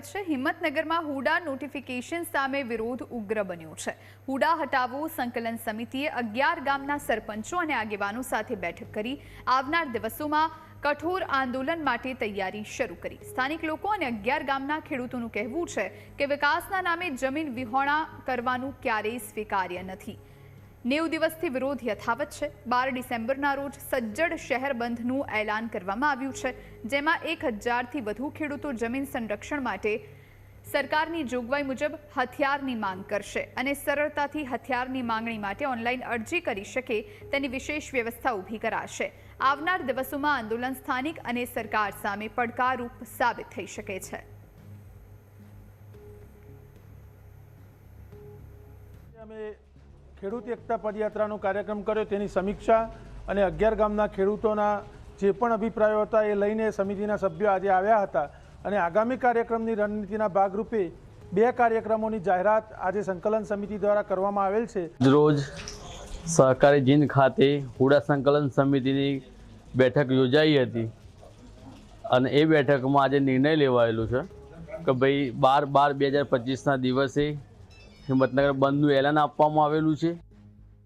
સ્વાગત છે. હિંમતનગરમાં હુડા નોટિફિકેશન સામે વિરોધ ઉગ્ર બન્યો છે. હુડા હટાવો સંકલન સમિતિએ અગિયાર ગામના સરપંચો અને આગેવાનો સાથે બેઠક કરી. આવનાર દિવસોમાં કઠોર આંદોલન માટે તૈયારી શરૂ કરી. સ્થાનિક લોકો અને અગિયાર ગામના ખેડૂતોનું કહેવું છે કે વિકાસના નામે જમીન વિહોણા કરવાનું ક્યારેય સ્વીકાર્ય નથી. નેવું દિવસથી વિરોધ યથાવત છે. બાર ડિસેમ્બરના રોજ સજ્જડ શહેર બંધનું એલાન કરવામાં આવ્યું છે. જેમાં એક હજારથી વધુ ખેડૂતો જમીન સંરક્ષણ માટે સરકારની જોગવાઈ મુજબ હથિયારની માંગ કરશે અને સરળતાથી હથિયારની માંગણી માટે ઓનલાઈન અરજી કરી શકે તેની વિશેષ વ્યવસ્થા ઊભી કરાશે. આવનાર દિવસોમાં આંદોલન સ્થાનિક અને સરકાર સામે પડકારરૂપ સાબિત થઈ શકે છે. અમે ખેડૂત એકતા પદયાત્રાનો કાર્યક્રમ કર્યો, તેની સમીક્ષા અને અગિયાર ગામના ખેડૂતોના જે પણ અભિપ્રાયો હતા એ લઈને સમિતિના સભ્યો આજે આવ્યા હતા. અને આગામી કાર્યક્રમની રણનીતિના ભાગરૂપે બે કાર્યક્રમોની જાહેરાત આજે સંકલન સમિતિ દ્વારા કરવામાં આવેલ છે. રોજ સહકારી જીંદ ખાતે હુડા સંકલન સમિતિની બેઠક યોજાઈ હતી અને એ બેઠકમાં આજે નિર્ણય લેવાયેલો છે કે ભાઈ બાર બાર બે હજાર પચીસના દિવસે હિંમતનગર બંધનું એલાન આપવામાં આવેલું છે.